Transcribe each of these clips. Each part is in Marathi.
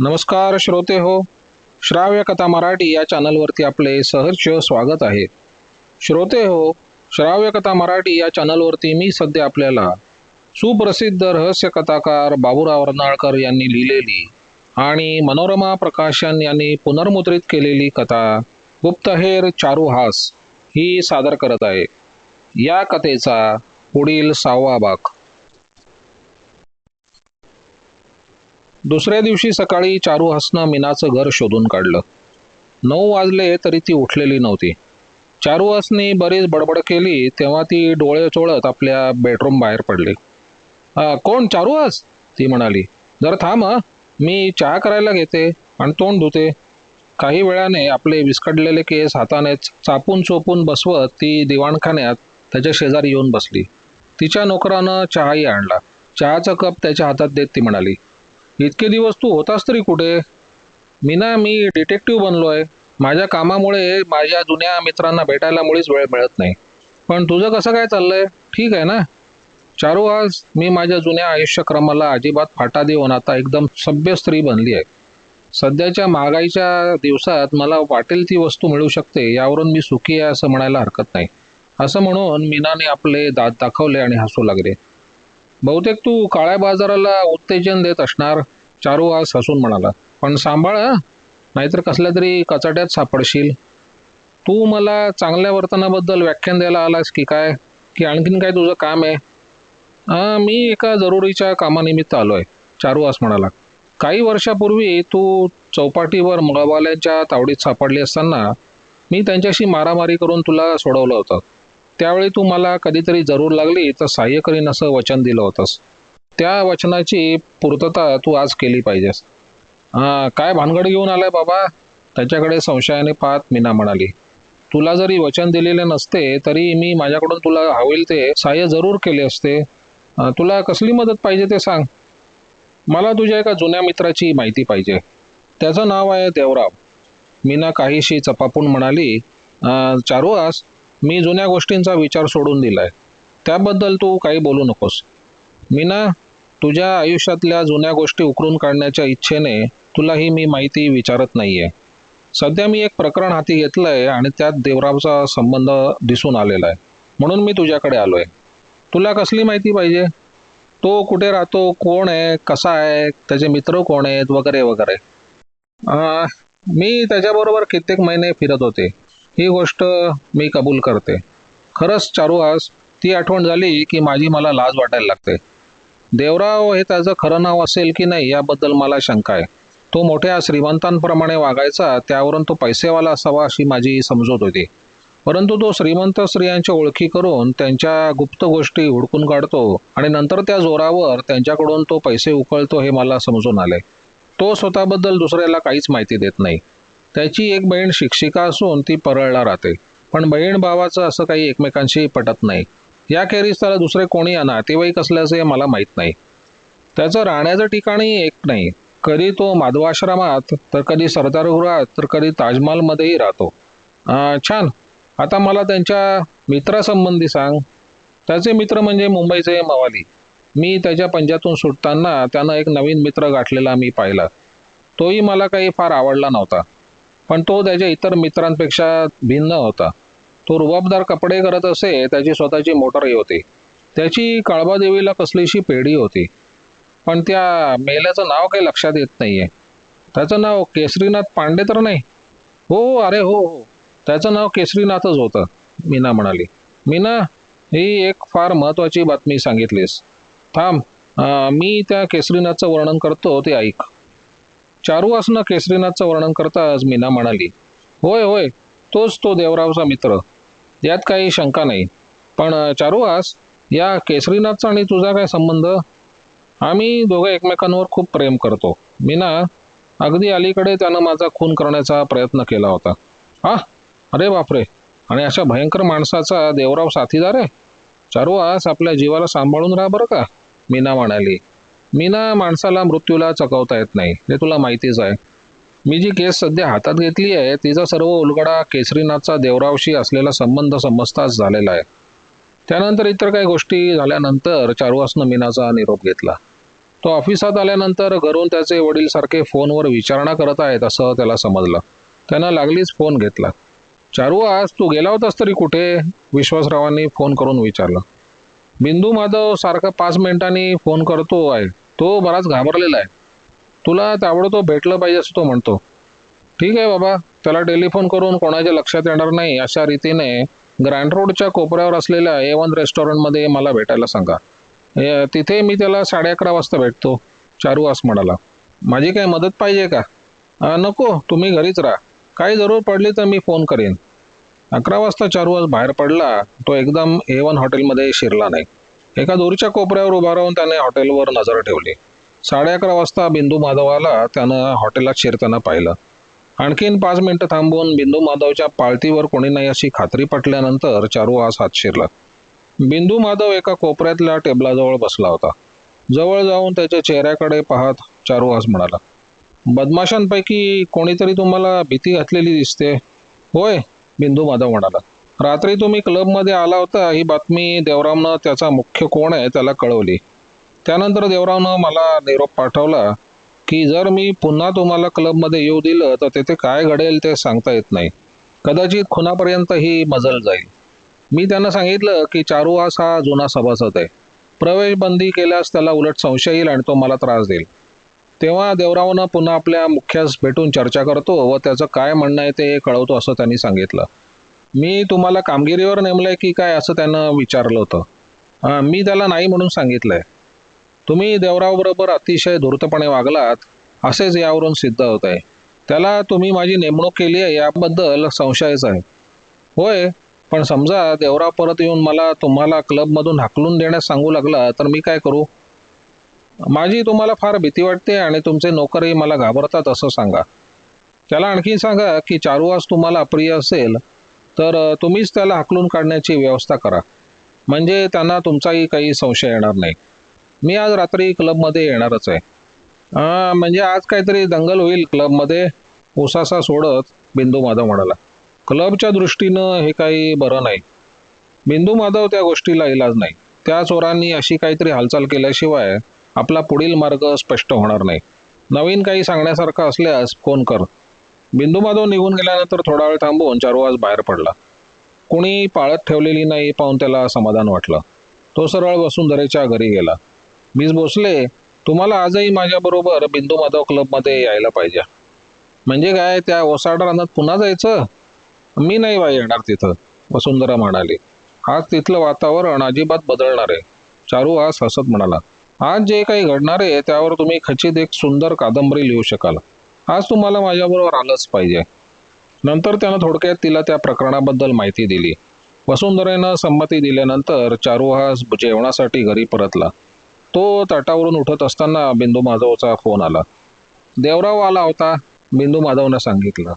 नमस्कार श्रोते हो श्राव्य कथा मराठी या चॅनलवरती आपले सहर्ष स्वागत आहे. श्रोते हो श्राव्य कथा मराठी या चॅनलवरती मी सध्या आपल्याला सुप्रसिद्ध रहस्य कथाकार बाबूराव रनाळकर यांनी लिहिलेली आणि मनोरमा प्रकाशन यांनी पुनर्मुद्रित केलेली कथा गुप्तहेर चारुहास ही सादर करत आहे. या कथेचा पुढील सहावा भाग. दुसऱ्या दिवशी सकाळी चारू हसनं मीनाचं घर शोधून काढलं. नऊ वाजले तरी ती उठलेली नव्हती. चारू हसनी बरीच बडबड केली तेव्हा ती डोळे चोळत आपल्या बेडरूम बाहेर पडली. कोण? चारू हस? ती म्हणाली. जर थांब मी चहा करायला घेते आणि तोंड धुते. काही वेळाने आपले विस्कटलेले केस हाताने चापून चोपून बसवत ती दिवाणखान्यात त्याच्या शेजारी येऊन बसली. तिच्या नोकरानं चहाही आणला. चहाचा कप त्याच्या हातात देत ती म्हणाली इतके दिवस तू होतास तरी कुठे? मी ना मी डिटेक्टिव्ह बनलो आहे. माझ्या कामामुळे माझ्या जुन्या मित्रांना भेटायला मुळीच वेळ मिळत नाही. पण तुझं कसं काय चाललंय? ठीक आहे ना? चारू आज मी माझ्या जुन्या आयुष्यक्रमाला अजिबात फाटा देऊन आता एकदम सभ्य स्त्री बनली आहे. सध्याच्या महागाईच्या दिवसात मला वाटेल ती वस्तू मिळू शकते यावरून मी सुखी आहे असं म्हणायला हरकत नाही. असं म्हणून मीनाने आपले दात दाखवले आणि हसू लागले. बहुतेक तू काळ्या बाजाराला उत्तेजन देत असणार. चारू आज हसून म्हणाला. पण सांभाळ नाहीतर कसल्या तरी कचाट्यात सापडशील. तू मला चांगल्या वर्तनाबद्दल व्याख्यान द्यायला आलास की काय? की आणखीन काय तुझं काम आहे? "अं, मी एका जरुरीच्या कामानिमित्त आलो आहे चारू आस म्हणाला. काही वर्षापूर्वी तू चौपाटीवर मुळावाल्यांच्या तावडीत सापडली असताना मी त्यांच्याशी मारामारी करून तुला सोडवलं होतं. त्यावेळी तू मला कधीतरी जरूर लागली तर सहाय्य करीन असं वचन दिलं होतंस. त्या वचनाची पूर्तता तू आज केली पाहिजेस. हां काय भानगड घेऊन आलाय बाबा? त्याच्याकडे संशयाने पाहत मीना म्हणाली तुला जरी वचन दिलेले नसते तरी मी माझ्याकडून तुला हवेल ते सहाय्य जरूर केले असते. तुला कसली मदत पाहिजे ते सांग. मला तुझ्या एका जुन्या मित्राची माहिती पाहिजे. त्याचं नाव आहे देवराव मीना काहीशी चपापून म्हणाली चारू आस मी जुन्या गोष्टींचा विचार सोडून दिलाय. त्याबद्दल तू काही बोलू नकोस. मी ना तुझ्या आयुष्यातल्या जुन्या गोष्टी उकरून काढण्याच्या इच्छेने तुला ही मी माहिती विचारत नाहीये. सध्या मी एक प्रकरण हाती घेतलंय आणि त्यात देवरावचा संबंध दिसून आलेला आहे म्हणून मी तुझ्याकडे आलोय. तुला कसली माहिती पाहिजे? तो कुठे राहतो? कोण आहे? कसा आहे? त्याचे मित्र कोण आहेत? वगैरे वगैरे. मी त्याच्याबरोबर कित्येक महिने फिरत होते. ही गोष्ट मी कबूल करते. खरंच चारुहास ती आठवण झाली की माझी मला लाज वाटायला लागते. देवराव हे त्याचं खरं नाव असेल की नाही याबद्दल मला शंका आहे. तो मोठ्या श्रीमंतांप्रमाणे वागायचा त्यावरून तो पैसेवाला असावा अशी माझी समजूत होती. परंतु तो श्रीमंत स्त्रियांच्या ओळखी करून त्यांच्या गुप्त गोष्टी हुडकून काढतो आणि नंतर त्या जोरावर त्यांच्याकडून तो पैसे उकळतो हे मला समजून आले. तो स्वतःबद्दल दुसऱ्याला काहीच माहिती देत नाही. त्याची एक बहीण शिक्षिका असून ती परळला राहते. पण बहीण भावाचं असं काही एकमेकांशी पटत नाही. याखेरीज त्याला दुसरे कोणी नातेवाईक असल्याचे मला माहीत नाही. त्याचं राहण्याचं ठिकाणी एक नाही. कधी तो माधवाश्रमात तर कधी सरदारगृहात तर कधी ताजमहालमध्येही राहतो. छान. आता मला त्यांच्या मित्रासंबंधी सांग. त्याचे मित्र म्हणजे मुंबईचे मवाली. मी त्याच्या पंजातून सुटताना त्यानं एक नवीन मित्र गाठलेला मी पाहिला. तोही मला काही फार आवडला नव्हता. पण तो त्याच्या इतर मित्रांपेक्षा भिन्न होता. तो रुबाबदार कपडे करत असे त्याची स्वतःची मोटरही होती. त्याची काळबादेवीला कसलीशी पेढी होती. पण त्या मेल्याचं नाव काही लक्षात येत नाहीये. त्याचं नाव केसरीनाथ पांडे तर नाही. हो, हो अरे हो हो. त्याचं नाव केसरीनाथच होतं मीना म्हणाली. मीना ही एक फार महत्त्वाची बातमी सांगितलीस. थांब मी त्या केसरीनाथचं वर्णन करतो ते ऐक. चारू आसनं केसरीनाथचं वर्णन करताच मीना म्हणाली होय होय तोच तो देवरावचा मित्र. यात काही शंका नाही. पण चारुआस या केसरीनाथचा आणि तुझा काय संबंध? आम्ही दोघं एकमेकांवर खूप प्रेम करतो. मीना अगदी अलीकडे त्यानं माझा खून करण्याचा प्रयत्न केला होता. हा अरे बापरे! आणि अशा भयंकर माणसाचा देवराव साथीदार आहे? चारुआस आपल्या जीवाला सांभाळून राहा बरं का? मीना म्हणाली. मी ना माणसाला मृत्यूला चकवता येत नाही हे तुला माहितीच आहे. मी जी केस सध्या हातात घेतली आहे तिचा सर्व उलगडा केसरीनाथचा देवरावशी असलेला संबंध समजताच झालेला आहे. त्यानंतर इतर काही गोष्टी झाल्यानंतर चारुवासनं मीनाचा निरोप घेतला. तो ऑफिसात आल्यानंतर घरून त्याचे वडील सारखे फोनवर विचारणा करत आहेत असं त्याला समजलं. त्यानं लागलीच फोन घेतला. चारू आज तू गेला होतास तरी कुठे? विश्वासरावांनी फोन करून विचारलं. बिंदू माधव सारखा पाच मिनिटांनी फोन करतो आहे. तो बराच घाबरलेला आहे. तुला ताबडतोब भेटलं पाहिजे असं तो म्हणतो. ठीक आहे बाबा त्याला टेलिफोन करून कोणाच्या लक्षात येणार नाही अशा रीतीने ग्रँड रोडच्या कोपऱ्यावर असलेल्या ए वन रेस्टॉरंटमध्ये मला भेटायला सांगा. तिथे मी त्याला साडे अकरा वाजता भेटतो चारू आस म्हणाला. माझी काही मदत पाहिजे का? नको तुम्ही घरीच राहा. काही जरूर पडली तर मी फोन करेन. अकरा वाजता चारू आज बाहेर पडला तो एकदम ए वन हॉटेलमध्ये शिरला नाही. एका दूरच्या कोपऱ्यावर उभा राहून त्याने हॉटेलवर नजर ठेवली. साडे अकरा वाजता बिंदू माधवाला त्यानं हॉटेलात शिरताना पाहिलं. आणखीन पाच मिनिटं थांबून बिंदू माधवच्या पाळतीवर कोणी नाही अशी खात्री पटल्यानंतर चारू आस हात शिरला. बिंदू माधव एका कोपऱ्यातल्या टेबलाजवळ बसला होता. जवळ जाऊन त्याच्या चेहऱ्याकडे पाहत चारू आस म्हणाला बदमाशांपैकी कोणीतरी तुम्हाला भीती घातलेली दिसते. होय बिंदू माधव म्हणाला. रात्री तुम्ही क्लबमध्ये आला होता ही बातमी देवरामनं त्याचा मुख्य कोण आहे त्याला कळवली. त्यानंतर देवरामनं मला निरोप पाठवला की जर मी पुन्हा तुम्हाला क्लबमध्ये येऊ दिलं तर तेथे काय घडेल ते सांगता येत नाही. कदाचित खुनापर्यंत ही मजल जाईल. मी त्यांना सांगितलं की चारुहास हा जुना सभासद आहे. प्रवेश बंदी केल्यास त्याला उलट संशय येईल आणि तो मला त्रास देईल. तेव्हा देवरावनं पुन्हा आपल्या मुख्यास भेटून चर्चा करतो व त्याचं काय म्हणणं आहे ते कळवतो असं त्यांनी सांगितलं. मी तुम्हाला कामगिरीवर नेमलंय की काय असं त्यानं विचारलं होतं. मी त्याला नाही म्हणून सांगितलंय. तुम्ही देवरावबरोबर अतिशय धूर्तपणे वागलात असेच यावरून सिद्ध होत आहे. त्याला तुम्ही माझी नेमणूक केली आहे याबद्दल संशयच आहे. होय पण समजा देवराव परत येऊन मला तुम्हाला क्लबमधून हाकलून देण्यास सांगू लागला तर मी काय करू? माझी तुम्हाला फार भीती वाटते आणि तुमचे नोकरही मला घाबरतात असं सांगा. त्याला आणखी सांगा की चारुवास तुम्हाला अप्रिय असेल तर तुम्हीच त्याला हाकलून काढण्याची व्यवस्था करा. म्हणजे त्यांना तुमचाही काही संशय येणार नाही. मी आज रात्री क्लबमध्ये येणारच आहे. म्हणजे आज काहीतरी दंगल होईल क्लबमध्ये उसासा सोडत बिंदू माधव म्हणाला. क्लबच्या दृष्टीनं हे काही बरं नाही. बिंदू माधव त्या गोष्टीला इलाज नाही. त्या चोरांनी अशी काहीतरी हालचाल केल्याशिवाय आपला पुढील मार्ग स्पष्ट होणार नाही. नवीन काही सांगण्यासारखं असल्यास फोन कर. बिंदू माधव निघून गेल्यानंतर थोडा वेळ थांबून चारुवाज बाहेर पडला. कोणी पाळत ठेवलेली नाही पाहून त्याला समाधान वाटलं. तो सरळ वसुंधरेच्या घरी गेला. मीच भोसले तुम्हाला आजही माझ्याबरोबर बिंदू माधव क्लबमध्ये यायला पाहिजे. म्हणजे काय त्या ओसाड रानात पुन्हा जायचं? मी नाही बाई येणार तिथं वसुंधरा म्हणाली. आज तिथलं वातावरण अजिबात बदलणार आहे. चारू आज हसत म्हणाला. आज जे काही घडणार आहे त्यावर तुम्ही खचित एक सुंदर कादंबरी लिहू शकाल. आज तुम्हाला माझ्याबरोबर आलंच पाहिजे. नंतर त्यानं थोडक्यात तिला त्या प्रकरणाबद्दल माहिती दिली. वसुंधरेनं संमती दिल्यानंतर चारुहास जेवणासाठी घरी परतला. तो ताटावरून उठत असताना बिंदू माधवचा फोन आला. देवराव आला होता बिंदू माधवनं सांगितलं.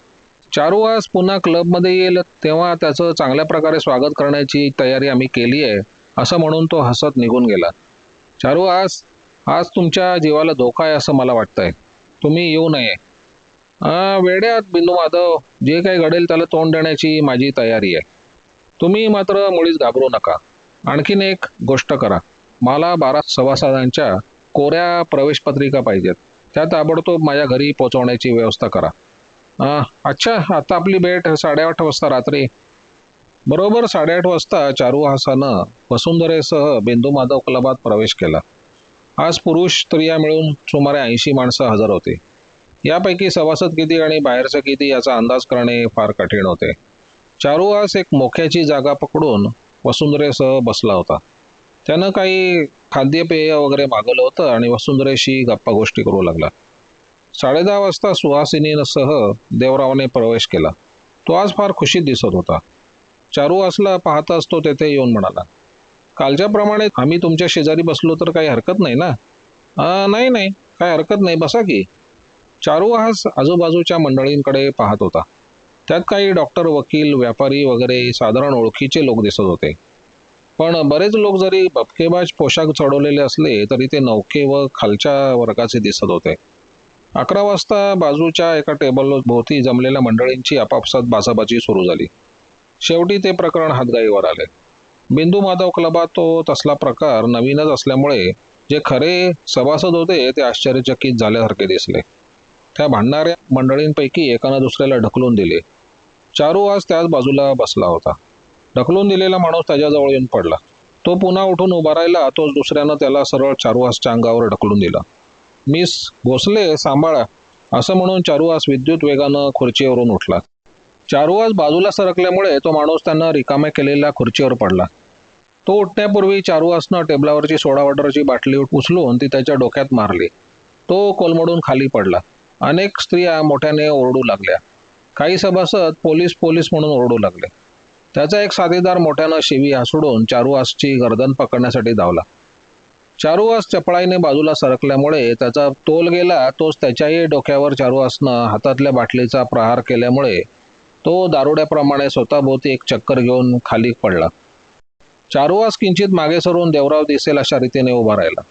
चारुहास पुन्हा क्लबमध्ये येईल तेव्हा त्याचं चांगल्या प्रकारे स्वागत करण्याची तयारी आम्ही केली आहे असं म्हणून तो हसत निघून गेला. चारू आज आज तुमच्या जीवाला धोका आहे असं मला वाटतंय. तुम्ही येऊ नये. वेड्यात बिंदू माधव जे काही घडेल त्याला तोंड देण्याची माझी तयारी आहे. तुम्ही मात्र मुळीच घाबरू नका. आणखीन एक गोष्ट करा. मला बारा सभासदांच्या कोऱ्या प्रवेशपत्रिका पाहिजेत. त्या ताबडतोब माझ्या घरी पोहोचवण्याची व्यवस्था करा. अच्छा आता आपली भेट साडेआठ वाजता रात्री बरोबर साडेआठ वाजता चारू हासानं वसुंधरेसह बिंदू माधव क्लबात प्रवेश केला. आज पुरुष स्त्रिया मिळून सुमारे ऐंशी माणसं हजर होती. यापैकी सभासद किती आणि बाहेरचं किती याचा अंदाज करणे फार कठीण होते. चारुहास एक मोक्याची जागा पकडून वसुंधरेसह बसला होता. त्यानं काही खाद्यपेय वगैरे मागवलं होतं आणि वसुंधरेशी गप्पा गोष्टी करू लागला. साडेदहा वाजता सुहासिनीसह देवरावने प्रवेश केला. तो आज फार खुशीत दिसत होता. चारुहासला पाहत असतो तेथे येऊन म्हणाला. कालच्याप्रमाणे आम्ही तुमच्या शेजारी बसलो तर काही हरकत नाही ना? नाही नाही. काय हरकत नाही. बसा की. चारुहास आजूबाजूच्या मंडळींकडे पाहत होता. त्यात काही डॉक्टर वकील व्यापारी वगैरे साधारण ओळखीचे लोक दिसत होते. पण बरेच लोक जरी बबकेबाज पोशाख चढवलेले असले तरी ते नौके व खालच्या वर्गाचे दिसत होते. अकरा वाजता बाजूच्या एका टेबल भोवती जमलेल्या मंडळींची आपापसात बाजाबाजी सुरू झाली. शेवटी ते प्रकरण हातगाईवर आले. बिंदू माधव क्लबात तो तसला प्रकार नवीनच असल्यामुळे जे खरे सभासद होते ते आश्चर्यचकित झाल्यासारखे दिसले. त्या भांडणाऱ्या मंडळींपैकी एकानं दुसऱ्याला ढकलून दिले. चारू आज त्याच बाजूला बसला होता. ढकलून दिलेला माणूस त्याच्याजवळ येऊन पडला. तो पुन्हा उठून उभा राहिला तोच दुसऱ्यानं त्याला सरळ चारुहासच्या अंगावर ढकलून दिला. मिस भोसले सांभाळा असं म्हणून चारुहास विद्युत वेगानं खुर्चीवरून उठला. चारुहास बाजूला सरकल्यामुळे तो माणूस त्यांना रिकाम्या केलेल्या खुर्चीवर पडला. तो उठण्यापूर्वी चारुआसनं टेबलावरची सोडा वॉटरची बाटली उचलून ती त्याच्या डोक्यात मारली. तो कोलमडून खाली पडला. अनेक स्त्रिया मोठ्याने ओरडू लागल्या. काही सभासद पोलीस पोलीस म्हणून ओरडू लागले. त्याचा एक साथीदार मोठ्यानं शिवी हासडून चारुआसची गर्दन पकडण्यासाठी धावला. चारुआस चपळाईने बाजूला सरकल्यामुळे त्याचा तोल गेला तोच त्याच्याही डोक्यावर चारुआसनं हातातल्या बाटलीचा प्रहार केल्यामुळे तो दारुड्याप्रमाणे स्वतःभोवती एक चक्कर घेऊन खाली पडला. चारुवास किंचित मागे सरून देवराव दिसेल अशा रीतीने उभा राहिला.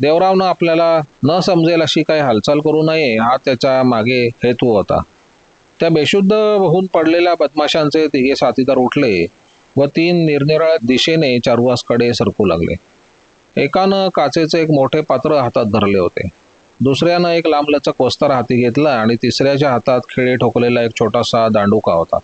देवरावनं आपल्याला न समजेल अशी काही हालचाल करू नये हा त्याच्यामागे हेतू होता. त्या बेशुद्ध होऊन पडलेल्या बदमाशांचे तिघे साथीदार उठले व तीन निरनिराळ्या दिशेने चारुवासकडे सरकू लागले. एकानं काचेचे एक मोठे पात्र हातात धरले होते. दुसऱ्यानं एक लांबलचक वस्तार हाती घेतला आणि तिसऱ्याच्या हातात खिळे ठोकलेला एक छोटासा दांडुका होता.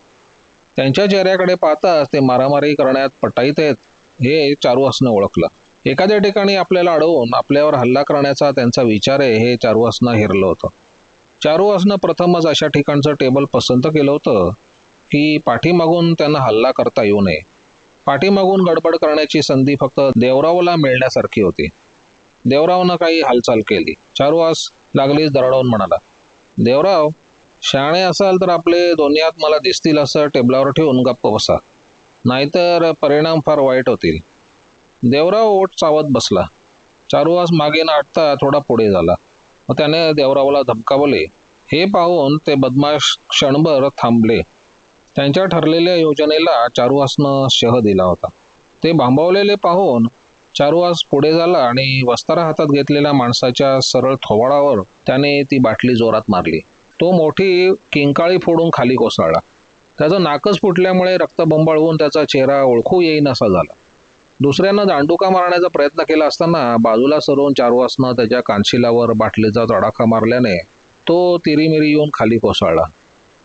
त्यांच्या चेहऱ्याकडे पाहताच ते मारामारी करण्यात पटाईत आहेत हे चारुहासनं ओळखलं. एखाद्या ठिकाणी आपल्याला अडवून आपल्यावर हल्ला करण्याचा त्यांचा विचार आहे हे चारुहासनं हिरलं होतं. चारुहासनं प्रथमच अशा ठिकाणचं टेबल पसंत केलं होतं की पाठीमागून त्यांना हल्ला करता येऊ नये. पाठीमागून गडबड करण्याची संधी फक्त देवरावला मिळण्यासारखी होती. देवरावनं काही हालचाल केली. चारुहास लागलीच दरडवून म्हणाला. देवराव शहाणे असाल तर आपले दोन्ही हात मला दिसतील असं टेबलावर ठेवून गप्प बसा. नाहीतर परिणाम फार वाईट होतील. देवराव ओठ चावत बसला. चारुहास मागे न थोडा पुढे झाला. व त्याने देवरावला धमकावले. हे पाहून ते बदमाश क्षणभर थांबले. त्यांच्या ठरलेल्या योजनेला चारुहासनं शह दिला होता. ते भांबवलेले पाहून चारुहास पुढे झाला आणि वस्तारा हातात घेतलेल्या माणसाच्या सरळ थोबाडावर त्याने ती बाटली जोरात मारली. तो मोठी किंकाळी फोडून खाली कोसळला. त्याचं नाकच फुटल्यामुळे रक्तबंबाळ होऊन त्याचा चेहरा ओळखू येईन असा झाला. दुसऱ्यानं दांडुका मारण्याचा प्रयत्न केला असताना बाजूला सरून चारुहासनं त्याच्या कानशिलावर बाटलीचा तडाखा मारल्याने तो तिरीमिरी येऊन खाली कोसळला.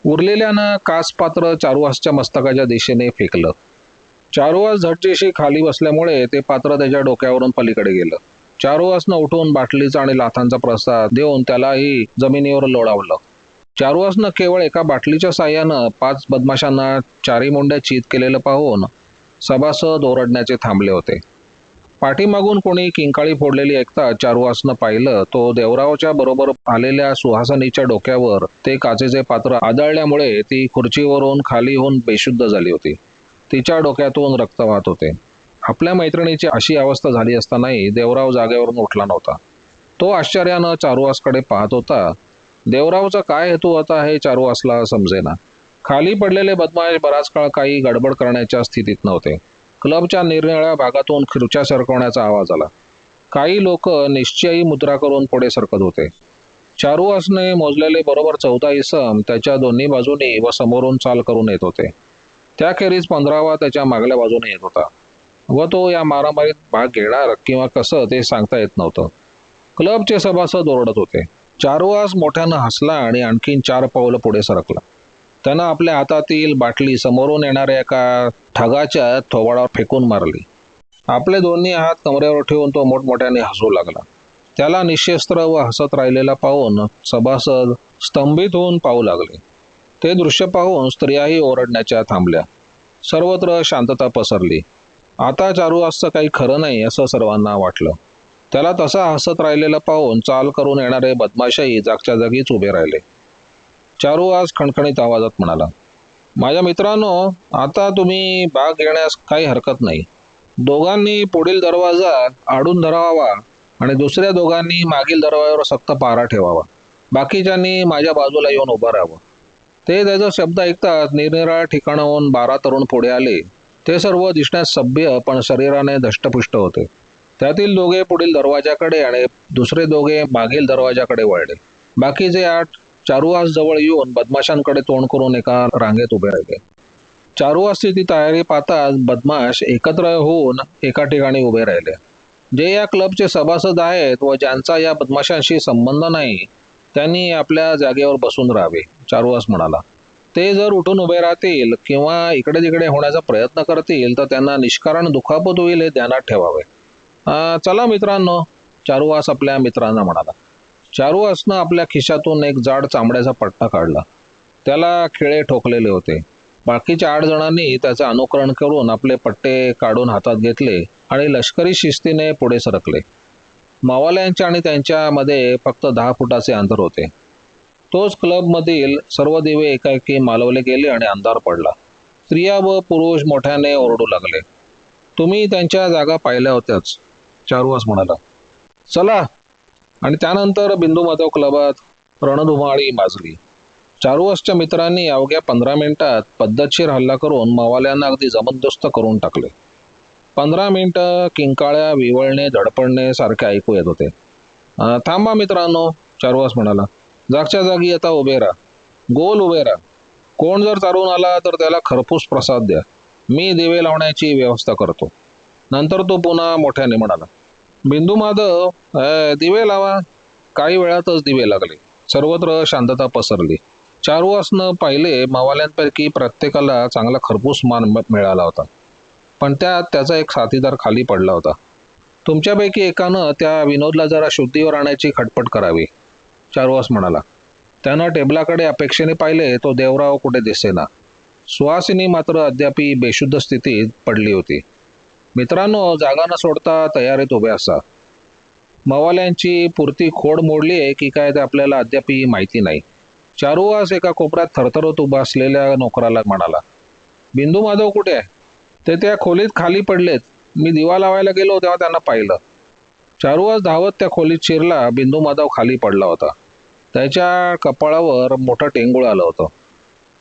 उरलेल्यानं कासपात्र पात्र मस्तकाच्या दिशेने फेकलं. चारुहास झटजेशी खाली बसल्यामुळे ते पात्र त्याच्या डोक्यावरून पलीकडे गेलं. चारुहासनं उठून बाटलीचा आणि लाथांचा प्रसाद देऊन त्यालाही जमिनीवर लोळावलं. चारुवासनं केवळ एका बाटलीच्या साह्यानं पाच बदमाशांना चारी मुंड्या चित केलेलं पाहून सभासद ओरडण्याचे थांबले होते. पाठीमागून कोणी किंकाळी फोडलेली ऐकता चारुवासनं पाहिलं तो देवरावच्या बरोबर आलेल्या सुहासनीच्या डोक्यावर ते काचेचे पात्र आदळल्यामुळे ती खुर्चीवरून खाली होऊन बेशुद्ध झाली होती. तिच्या डोक्यातून रक्त वाहत होते. आपल्या मैत्रिणीची अशी अवस्था झाली असतानाही देवराव जागेवरून उठला नव्हता. तो आश्चर्यानं चारुआसकडे पाहत होता देवरावचा काय हेतू होता हे चारुआसला समजेना. खाली पडलेले बदमाश बराच काळ काही गडबड करण्याच्या स्थितीत नव्हते. क्लबच्या निरनिळ्या भागातून खुर्च्या सरकवण्याचा आवाज आला. काही लोक निश्चयी मुद्रा करून पुढे सरकत होते. चारुआसने मोजलेले बरोबर चौदा इसम त्याच्या दोन्ही बाजूनी व समोरून चाल करून येत होते. त्याखेरीज पंधरावा त्याच्या मागल्या बाजूने येत होता. व तो या मारामारीत भाग घेणार किंवा कसं ते सांगता येत नव्हतं. क्लबचे सभासद ओरडत होते. चारुआस मोठ्यानं हसला आणि आणखीन चार पावलं पुढे सरकला. त्यानं आपल्या हातातील बाटली समोरून येणाऱ्या एका ठगाच्या थोबाडावर फेकून मारली. आपले दोन्ही हात कमरेवर ठेवून तो मोठमोठ्याने हसू लागला. त्याला निशस्त्र व हसत राहिलेला पाहून सभासद स्तंभित होऊन पाहू लागले. ते दृश्य पाहून स्त्रियाही ओरडण्याच्या थांबल्या. सर्वत्र शांतता पसरली. आता चारू असं काही खरं नाही असं सर्वांना वाटलं. त्याला तसा हसत राहिलेला पाहून चाल करून येणारे बदमाशही जागच्या जागीच उभे राहिले. चारू आज खणखणीत आवाजात म्हणाला माझ्या मित्रांनो आता तुम्ही भाग घेण्यास काही हरकत नाही. दोघांनी पुढील दरवाजा आडून धरावा आणि दुसऱ्या दोघांनी मागील दरवाजावर सक्त पारा ठेवावा. बाकीच्यांनी माझ्या बाजूला येऊन उभं राहावं. ते त्याचा शब्द ऐकताच निरनिराळ्या ठिकाणाहून बारा तरुण पुढे आले ते सर्व दिसण्यास सभ्य पण शरीराने धष्टपुष्ट होते. त्यातील दोघे पुढील दरवाजाकडे आणि दुसरे दोघे मागील दरवाजाकडे वळले. बाकीचे आठ चारुहास जवळ येऊन बदमाशांकडे तोंड करून एका रांगेत उभे राहिले. चारुहासची ती तयारी पाहताच बदमाश एकत्र होऊन एका ठिकाणी उभे राहिले. जे या क्लबचे सभासद आहेत व ज्यांचा या बदमाशांशी संबंध नाही त्यांनी आपल्या जागेवर बसून राहावे. चारुवास म्हणाला. ते जर उठून उभे राहतील किंवा इकडे तिकडे होण्याचा प्रयत्न करतील तर त्यांना निष्कारण दुखापत होईल हे ध्यानात ठेवावे. चला मित्रांनो चारुवास आपल्या मित्रांना म्हणाला. चारुवासनं आपल्या खिशातून एक जाड चामड्याचा पट्टा काढला. त्याला खिळे ठोकलेले होते. बाकीच्या आठ जणांनी त्याचं अनुकरण करून आपले पट्टे काढून हातात घेतले आणि लष्करी शिस्तीने पुढे सरकले. मावाल्यांच्या आणि त्यांच्यामध्ये फक्त दहा फुटाचे अंतर होते. तोच क्लबमधील सर्व दिवे एकाएकी मालवले गेले आणि अंधार पडला. स्त्रिया व पुरुष मोठ्याने ओरडू लागले. तुम्ही त्यांच्या जागा पाहिल्या होत्याच चारुवास म्हणाला. चला. आणि त्यानंतर बिंदू माधव क्लबात रणधुमाळी माजली. चारुवासच्या मित्रांनी अवघ्या पंधरा मिनिटात पद्धतशीर हल्ला करून मावाल्यांना अगदी जबरदस्त करून टाकले. पंधरा मिनिटं किंकाळ्या विवळणे धडपडणे सारखे ऐकू येत होते. थांबा मित्रांनो चारुवास म्हणाला. जागच्या जागी आता उभे राहा. गोल उभे राहा. कोण जर चालून आला तर त्याला खरपूस प्रसाद द्या. मी दिवे लावण्याची व्यवस्था करतो. नंतर तो पुन्हा मोठ्याने म्हणाला बिंदू माधव दिवे लावा. काही वेळातच दिवे लागले. सर्वत्र शांतता पसरली. चारुवासनं पाहिले मावाल्यांपैकी प्रत्येकाला चांगला खरपूस मान मिळाला होता. पण त्यात त्याचा एक साथीदार खाली पडला होता. तुमच्यापैकी एकानं त्या विनोदला जरा शुद्धीवर आणायची खटपट करावी. चारुवास म्हणाला त्यानं टेबलाकडे अपेक्षेने पाहिले तो देवराव कुठे दिसेना. सुहासिनी मात्र अद्यापी बेशुद्ध स्थितीत पडली होती. मित्रांनो जागा न सोडता तयारीत उभे असा. मवाल्यांची पुरती खोड मोडली आहे की काय ते आपल्याला अद्यापही माहिती नाही. चारुवास एका कोपऱ्यात थरथरत उभा असलेल्या नोकराला म्हणाला बिंदू माधव कुठे आहे? ते त्या खोलीत खाली पडलेत. मी दिवा लावायला गेलो तेव्हा त्यांना पाहिलं. चारुवास धावत त्या खोलीत शिरला बिंदू माधव खाली पडला होता. त्याच्या कपाळावर मोठा टेंगूळ आलं होतं.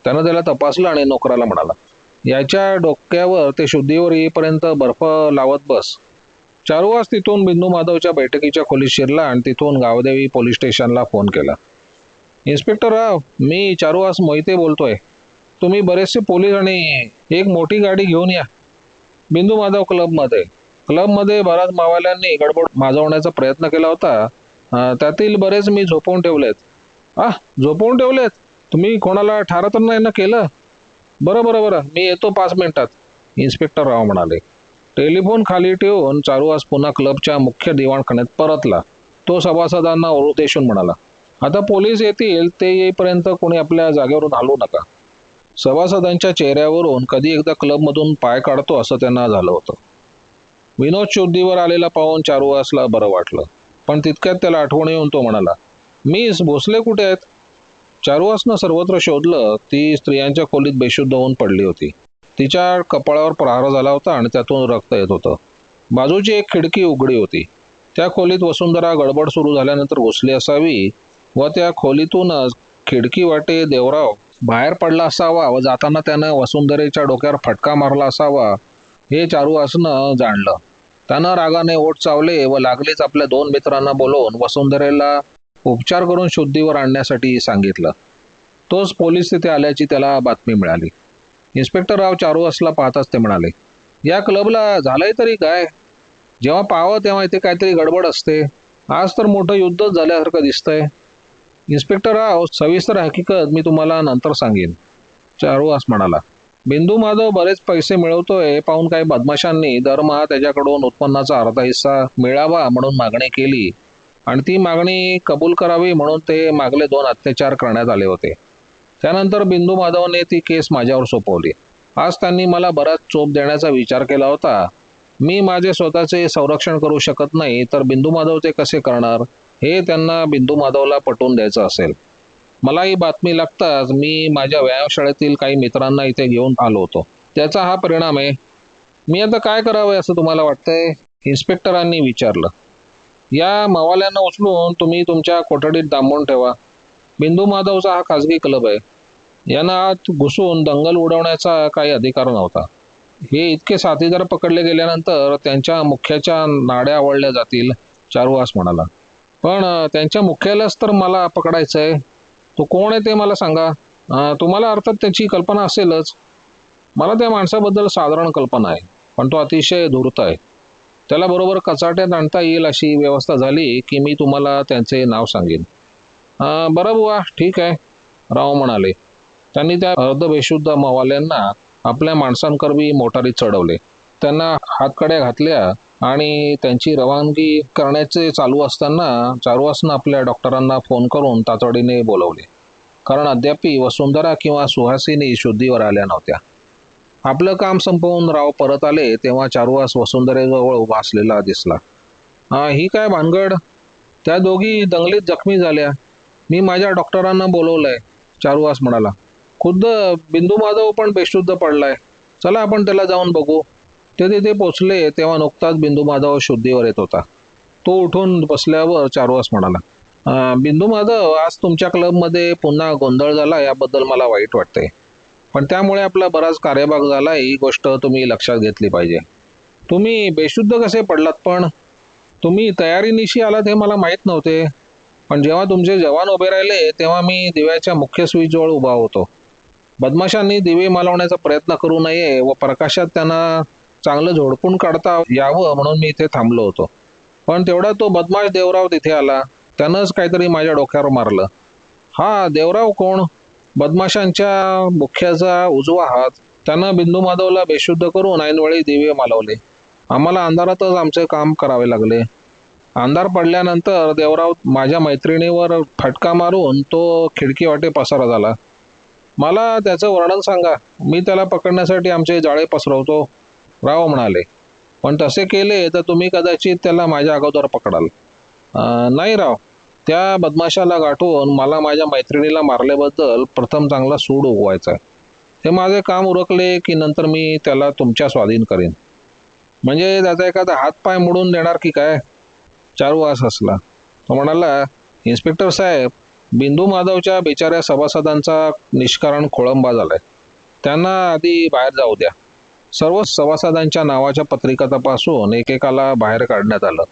त्यानं त्याला तपासलं आणि नोकराला म्हणाला याच्या डोक्यावर ते शुद्धीवर येईपर्यंत बर्फ लावत बस. चारुवास तिथून बिंदू माधवच्या बैठकीच्या खोलीत शिरला आणि तिथून गावदेवी पोलीस स्टेशनला फोन केला. इन्स्पेक्टर राव मी चारुवास मोहिते बोलतोय. तुम्ही बरेचसे पोलीस आणि एक मोठी गाडी घेऊन या. बिंदू माधव क्लबमध्ये. क्लबमध्ये बऱ्याच मावाल्यांनी गडबड माजवण्याचा प्रयत्न केला होता त्यातील बरेच मी झोपवून ठेवलेत. आ झोपवून ठेवलेत? तुम्ही कोणाला ठार तर नाही ना केलं? बरं बरं बरं. मी येतो पाच मिनिटात. इन्स्पेक्टर राव म्हणाले. टेलिफोन खाली ठेवून चारुवास पुन्हा क्लबच्या मुख्य दिवाणखान्यात परतला. तो सभासदांना ओरदेशून म्हणाला. आता पोलीस येतील ते येईपर्यंत कोणी आपल्या जागेवरून हलवू नका. सभासदांच्या चेहऱ्यावरून कधी एकदा क्लबमधून पाय काढतो असं त्यांना झालं होतं. विनोद शुद्धीवर आलेला पाहून चारुवासला बरं वाटलं. पण तितक्यात त्याला आठवण येऊन तो म्हणाला मिस भोसले कुठे आहेत? चारुवासनं सर्वत्र शोधलं ती स्त्रियांच्या खोलीत बेशुद्ध होऊन पडली होती. तिच्या कपाळावर प्रहार झाला होता आणि त्यातून रक्त येत होतं. बाजूची एक खिडकी उघडी होती. त्या खोलीत वसुंधरा गडबड सुरू झाल्यानंतर घुसली असावी व त्या खोलीतूनच खिडकी वाटे देवराव बाहेर पडला असावा व जाताना त्यानं वसुंधरेच्या डोक्यावर फटका मारला असावा हे चारू असणं जाणलं. त्यानं रागाने ओठ चावले व लागलेच आपल्या दोन मित्रांना बोलवून वसुंधरेला उपचार करून शुद्धीवर आणण्यासाठी सांगितलं. तोच पोलीस तिथे आल्याची त्याला बातमी मिळाली. इन्स्पेक्टर राव चारुवासला पाहताच ते म्हणाले या क्लबला झालंय तरी काय? जेव्हा पाहावं तेव्हा इथे काहीतरी गडबड असते. आज तर मोठं युद्धच झाल्यासारखं दिसतंय. इन्स्पेक्टर राव सविस्तर हकीकत मी तुम्हाला नंतर सांगेन चारुवास म्हणाला. बिंदू माधव बरेच पैसे मिळवतोय. पाहून काही बदमाशांनी दरमहा त्याच्याकडून उत्पन्नाचा अर्धा हिस्सा मिळावा म्हणून मागणी केली. आणि ती मागणी कबूल करावी म्हणून ते मागले दोन अत्याचार करण्यात आले होते. त्यानंतर बिंदू माधवने ती केस माझ्यावर सोपवली. आज त्यांनी मला बराच चोप देण्याचा विचार केला होता. मी माझे स्वतःचे संरक्षण करू शकत नाही तर बिंदू माधव ते कसे करणार? हे त्यांना बिंदू माधवला पटवून द्यायचं असेल. मला ही बातमी लागताच मी माझ्या व्यायामशाळेतील काही मित्रांना इथे घेऊन आलो होतो. त्याचा हा परिणाम आहे. मी आता काय करावं असं तुम्हाला वाटतंय? इन्स्पेक्टरांनी विचारलं. या मावाल्यांना उचलून तुम्ही तुमच्या कोठडीत दामून ठेवा. बिंदू माधवचा हा खाजगी क्लब आहे. यांना आत घुसून दंगल उडवण्याचा काही अधिकार नव्हता. हे इतके साथीदार पकडले गेल्यानंतर त्यांच्या मुख्याच्या नाड्या आवडल्या जातील चारुवास म्हणाला. पण त्यांच्या मुख्यालाच तर मला पकडायचं आहे तो कोण आहे ते मला सांगा. तुम्हाला अर्थात त्याची कल्पना असेलच. मला त्या माणसाबद्दल साधारण कल्पना आहे. पण तो अतिशय धूर्त आहे. त्याला बरोबर कचाट्यात आणता येईल अशी व्यवस्था झाली की मी तुम्हाला त्यांचे नाव सांगेन. बरं बुवा ठीक आहे. राव म्हणाले. त्यांनी त्या अर्धबेशुद्ध मवाल्यांना आपल्या माणसांकरवी मोटारीत चढवले. त्यांना हातकड्या घातल्या आणि त्यांची रवानगी करण्याचे चालू असताना चारुवासनं आपल्या डॉक्टरांना फोन करून तातडीने बोलवले. कारण अद्यापी वसुंधरा किंवा सुहासिनी शुद्धीवर आल्या नव्हत्या. आपलं काम संपवून राव परत आले तेव्हा चारुवास वसुंधरेजवळ उभा असलेला दिसला. "हा, ही काय भानगड? त्या दोघी दंगलीत जखमी झाल्या. मी माझ्या डॉक्टरांना बोलवलंय चारुवास म्हणाला. खुद्द बिंदू माधव पण बेशुद्ध पडलाय. चला आपण त्याला जाऊन बघू. ते तिथे पोचले तेव्हा नुकताच बिंदू माधव शुद्धीवर येत होता. तो उठून बसल्यावर चारुवास म्हणाला बिंदू माधव आज तुमच्या क्लबमध्ये पुन्हा गोंधळ झाला याबद्दल मला वाईट वाटतंय. पण त्यामुळे आपला बराच कार्यभाग झाला ही गोष्ट तुम्ही लक्षात घेतली पाहिजे. तुम्ही बेशुद्ध कसे पडलात पण? तुम्ही तयारीनिशी आलात हे मला माहीत नव्हते. पण जेव्हा तुमचे जवान उभे राहिले तेव्हा मी दिव्याच्या मुख्य स्विचजवळ उभा होतो. बदमाशांनी दिवे मालवण्याचा प्रयत्न करू नये व प्रकाशात त्यांना चांगलं झोडपून काढता यावं म्हणून मी इथे थांबलो होतो. पण तेवढा तो बदमाश देवराव तिथे आला. त्यानंच काहीतरी माझ्या डोक्यावर मारलं. हा देवराव कोण? बदमाशांच्या मुख्याचा उजवा हात. त्यानं बिंदू माधवला बेशुद्ध करून ऐनवेळी दिवे मालवले. आम्हाला अंधारातच आमचे काम करावे लागले. अंधार पडल्यानंतर देवराव माझ्या मैत्रिणीवर फटका मारून तो खिडकी वाटे पसारा झाला. मला त्याचं वर्णन सांगा. मी त्याला पकडण्यासाठी आमचे जाळे पसरवतो. राव म्हणाले पण तसे केले तर तुम्ही कदाचित त्याला माझ्या अगोदर पकडाल. नाही राव. त्या बदमाशाला गाठून मला माझ्या मैत्रिणीला मारल्याबद्दल प्रथम चांगला सूड उगवायचा. आहे हे माझे काम उरकले की नंतर मी त्याला तुमच्या स्वाधीन करेन. म्हणजे त्याचा एखादा हातपाय मोडून देणार की काय? चारुवास हसला तो म्हणाला इन्स्पेक्टर साहेब बिंदू माधवच्या बिचाऱ्या सभासदांचा निष्कारण खोळंबा झालाय. त्यांना आधी बाहेर जाऊ द्या. सर्व सभासदांच्या नावाच्या पत्रिका तपासून एकेकाला बाहेर काढण्यात आलं.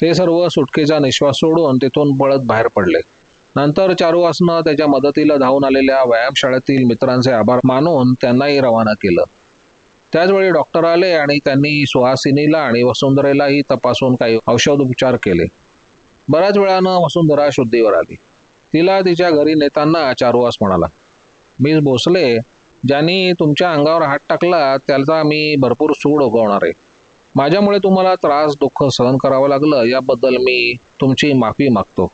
ते सर्व सुटकेचा निश्वास सोडून तिथून पळत बाहेर पडले. नंतर चारुवासनं त्याच्या मदतीला धावून आलेल्या व्यायामशाळेतील मित्रांचे आभार मानून त्यांनाही रवाना केलं. त्याचवेळी डॉक्टर आले आणि त्यांनी सुहासिनीला आणि वसुंधरेलाही तपासून काही औषधोपचार केले. बऱ्याच वेळानं वसुंधरा शुद्धीवर आली. तिला तिच्या घरी नेताना चारुवास म्हणाला मिस भोसले ज्यांनी तुमच्या अंगावर हात टाकला त्याचा मी भरपूर सूड उगवणार आहे. माझ्यामुळे तुम्हाला त्रास दुःख सहन करावं लागलं याबद्दल मी तुमची माफी मागतो.